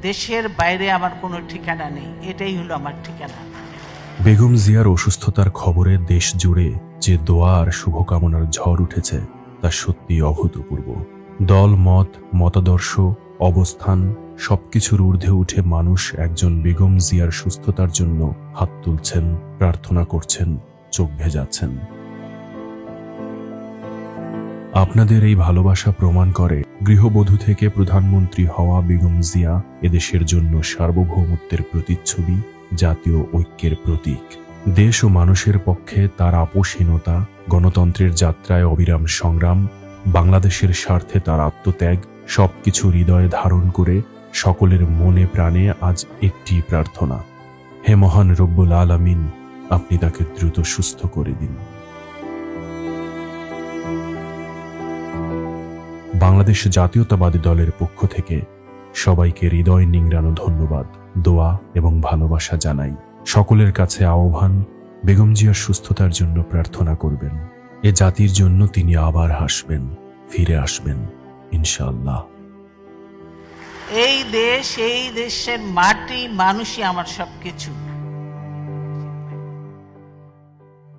দেশের বাইরে আমার কোনো ঠিকানা নেই, এটাই হলো আমার ঠিকানা। বেগম জিয়ার অসুস্থতার খবরে দেশ জুড়ে যে দোয়া আর শুভকামনার ঝড় উঠেছে, তা সত্যি অভূতপূর্ব। দল, মত, মতাদর্শ, অবস্থান, সবকিছুর ঊর্ধ্বে উঠে মানুষ একজন বেগম জিয়ার সুস্থতার জন্য হাত তুলছেন, প্রার্থনা করছেন, চোখ ভেজাচ্ছেন। আপনাদের এই ভালোবাসা প্রমাণ করে গৃহবধূ থেকে প্রধানমন্ত্রী হওয়া বেগম জিয়া এদেশের জন্য সার্বভৌমত্বের প্রতিচ্ছবি, জাতীয় ঐক্যের প্রতীক। দেশ ও মানুষের পক্ষে তার আপোষহীনতা, গণতন্ত্রের যাত্রায় অবিরাম সংগ্রাম, বাংলাদেশের স্বার্থে তার আত্মত্যাগ, সবকিছু হৃদয়ে ধারণ করে সকলের মনে প্রাণে আজ একটি প্রার্থনা। হে মহান রব্বুল আলামিন, আপনি তাকে দ্রুত সুস্থ করে দিন। বাংলাদেশ জাতীয়তাবাদী দলের পক্ষ থেকে সবাইকে হৃদয় নিংড়ানো ধন্যবাদ, দোয়া এবং ভালোবাসা জানাই। সকলের কাছে আহ্বান, বেগম জিয়ার সুস্থতার জন্য প্রার্থনা করবেন। এ জাতির জন্য তিনি আবার হাসবেন, ফিরে আসবেন ইনশাল্লাহ এই দেশ, এই দেশের মাটি, মানুষই আমার সব কিছু